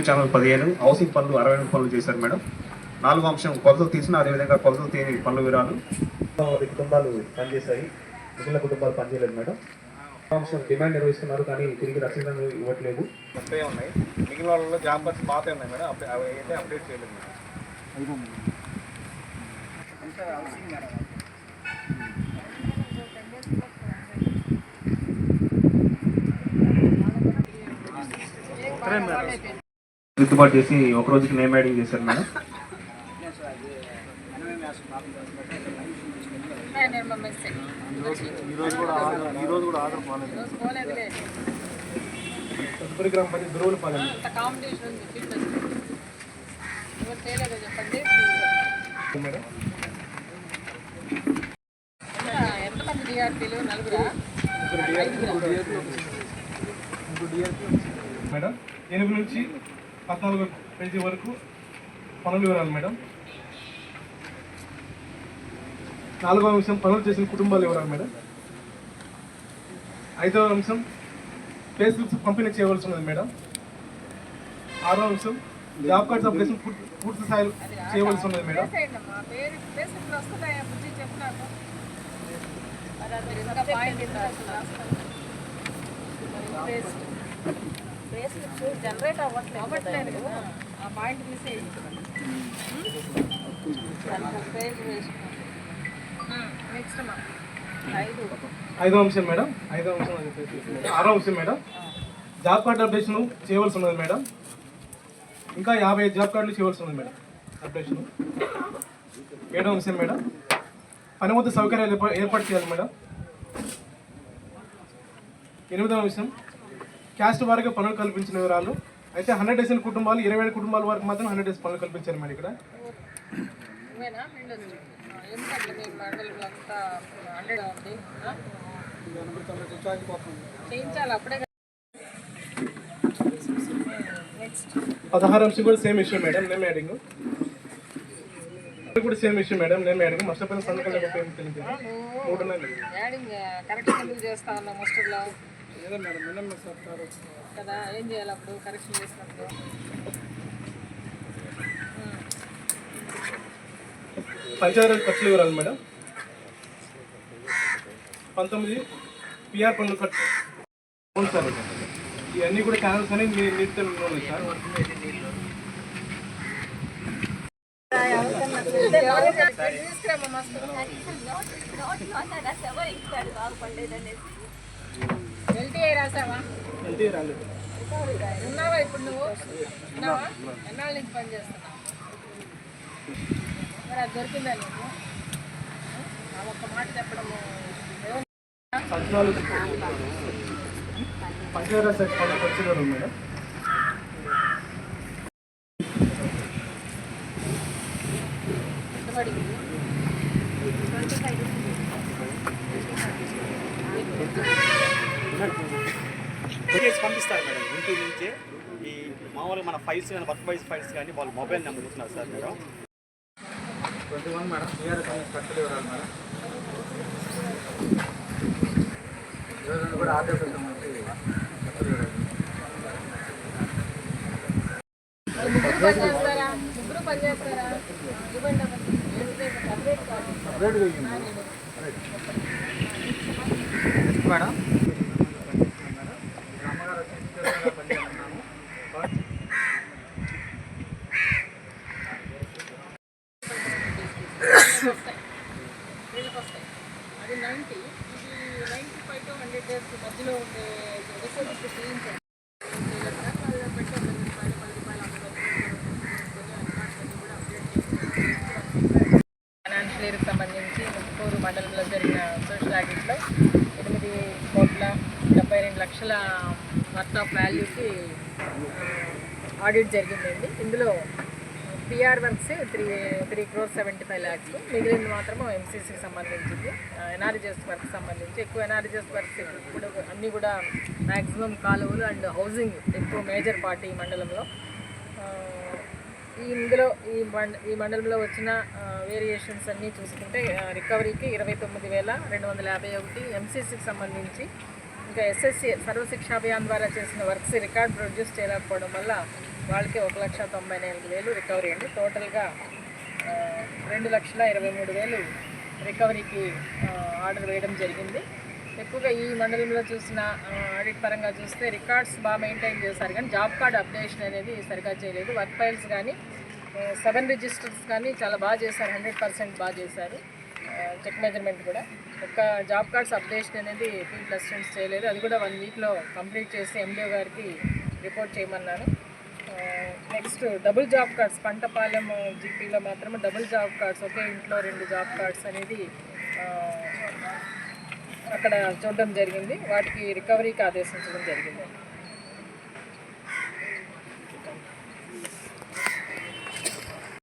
నీళ్ళు ఛానల్ పదిహేను హౌసింగ్ పనులు అరవై ఎనిమిది పనులు చేశారు మేడం. నాలుగో అంశం కొలతలు తీసిన అదేవిధంగా కొలతలు తీయని పనుల వివరాలు. కుటుంబాలు పనిచేశాయి. మిగిలిన కుటుంబాలు పనిచేయలేదు మేడం. అంశం డిమాండ్ నిర్వహిస్తున్నారు కానీ తిరిగి రసీదులు ఇవ్వట్లేదు. ఉన్నాయి. మిగిలిన వాళ్ళలో జాబ్ బర్స్ పాత ఉన్నాయి మేడం. అప్డే- అవి అయితే అప్డేట్ చేయలేదు మేడం? దిద్దుబాటు చేసి ఒక రోజుకి నేమ్ యాడింగ్ చేశారు మేడం. ఎంతమంది డిఆర్పీలు నలుగురా మేడం ఎనిమిది నుంచి పద్నాలుగు పేజీ వరకు పనులు వివరాలు మేడం. నాలుగో అంశం పనులు చేసిన కుటుంబాలు వివరాలు మేడం. ఐదవ అంశం ఫేస్బుక్స్ పంపిణీ చేయవలసి ఉన్నది మేడం. ఆరో అంశం జాబ్ కార్డ్స్ అప్లికేషన్ పూర్తి- పూర్తి స్థాయిలో చేయవలసి ఉన్నది మేడం Thank you. జనరేట్ అవ్వట్లేదు ఆ పాయింట్ నెక్స్ట్ ఐదు. అంశం మేడం. ఐదో అంశం చెప్పేసి. ఆరో అంశం మేడం. జాబ్ కార్డ్ అప్డేషన్ చేయవలసి ఉన్నది మేడం. ఇంకా యాభై ఐదు జాబ్ కార్డులు చేయవలసి ఉన్నది మేడం. అప్డేషన్. ఏడో అంశం మేడం. పని వద్ద సౌకర్యాలు ఏర్పా- ఏర్పాటు చేయాలి మేడం. ఎనిమిదవ అంశం. క్యాస్ట్ వారికి పనులు కల్పించిన వివరాలు అయితే హండ్రెడ్ డేస్ కుటుంబాలు ఇరవై ఏడు కుటుంబాల వరకు మాత్రం హండ్రెడ్ డేస్ పనులు కల్పించారు మేడం ఇక్కడ. పదహారు అంశం కూడా same issue madam name adding కూడా same issue madam name adding నష్టపోయిన సంతకాలు లేకపోతే తెలియదు. మూడు ఎందుకు చేస్తా ఉన్నాం ముస్టర్లో. కదా ఏం చేయాలి అప్పుడు? కరెక్షన్ చేసినప్పుడు. పంచాయతీ ఖర్చులు వివరాలు మేడం. పంతొమ్మిది పిఆర్ పనులు ఖర్చు. అవును సార్ ఇవన్నీ కూడా ఛానల్స్ అని మీ నీటితో ఉన్నాయి సార్. మస్తు ఎల్టీఐ రాసావా వెళ్తే రాలేదు ఉన్నావా ఇప్పుడు నువ్వు ఉన్నావా ఎన్నాళ్ళ నుంచి పని చేస్తున్నావు మరి అది దొరికిందా నీకు ఆ ఒక్క మాట చెప్పడము ఏమో పద్నాలుగు పంచాయతీ శాఖ పనులు ఖర్చులు వివరాలు మేడం పెట్టుబడి చేసి పంపిస్తారు మేడం ఇంటి నుంచే ఈ మామూలుగా మన ఫైల్స్ కానీ వర్క్ వైజ్ ఫైల్స్ కానీ వాళ్ళు మొబైల్ నెంబర్ ఇస్తున్నారు సార్ మేడం ట్వంటీ వన్ కూడా ఆర్డర్ ముగ్గురు ఇవ్వండి. సపరేట్ కాదు. మేడం ఫైవ్ మధ్యలో ఉండే ఫైనాన్షియల్ ఇయర్కి సంబంధించి ముప్పూరు మండలంలో జరిగిన సోషల్ యాక్ట్లో ఎనిమిది కోట్ల డెబ్బై రెండు లక్షల వర్త్ ఆఫ్ వాల్యూకి ఆడిట్ జరిగిందండి. ఇందులో PR works three three crore seventy five lakhs మిగిలింది మాత్రం ఎంసీసీకి సంబంధించింది. ఎన్ఆర్జిఎస్ వర్క్ సంబంధించి ఎక్కువ ఎన్ఆర్జిఎస్ వర్క్స్ ఇప్పుడు అన్నీ కూడా మ్యాక్సిమం కాలువలు అండ్ హౌసింగ్ ఎక్కువ మేజర్ పార్టీ ఈ మండలంలో. ఈ ఇందులో ఈ మండ ఈ మండలంలో వచ్చిన వేరియేషన్స్ అన్నీ చూసుకుంటే రికవరీకి ఇరవై తొమ్మిది వేల రెండు వందల యాభై ఒకటి ఎంసీసీకి సంబంధించి ఇంకా ఎస్ఎస్సి సర్వశిక్ష అభియాన్ ద్వారా చేసిన వర్క్స్ రికార్డ్ ప్రొడ్యూస్ చేయలేకపోవడం వల్ల వాళ్ళకి ఒక లక్ష తొంభై నాలుగు వేలు రికవరీ అండి. టోటల్గా రెండు లక్షల ఇరవై మూడు వేలు రికవరీకి ఆర్డర్ వేయడం జరిగింది. ఎక్కువగా ఈ మండలంలో చూసిన ఆడిట్ పరంగా చూస్తే రికార్డ్స్ బాగా మెయింటైన్ చేశారు. కానీ జాబ్ కార్డ్ అప్డేషన్ అనేది సరిగా చేయలేదు. వర్క్ ఫైల్స్ కానీ సెవెన్ రిజిస్టర్స్ కానీ చాలా బాగా చేశారు. హండ్రెడ్ పర్సెంట్ బాగా చేశారు. చెక్ మెజర్మెంట్ కూడా. ఒక జాబ్ కార్డ్స్ అప్డేషన్ అనేది ఫీల్డ్ అసిస్టెంట్స్ చేయలేదు. అది కూడా వన్ వీక్లో కంప్లీట్ చేసి ఎండిఓ గారికి report చేయమన్నాను. Next double job cards Pantapalem జీపీలో మాత్రం డబుల్ జాబ్ కార్డ్స్ ఒకే ఇంట్లో రెండు జాబ్ కార్డ్స్ అనేది అక్కడ చూడడం జరిగింది. వాటికి రికవరీకి ఆదేశించడం జరిగింది.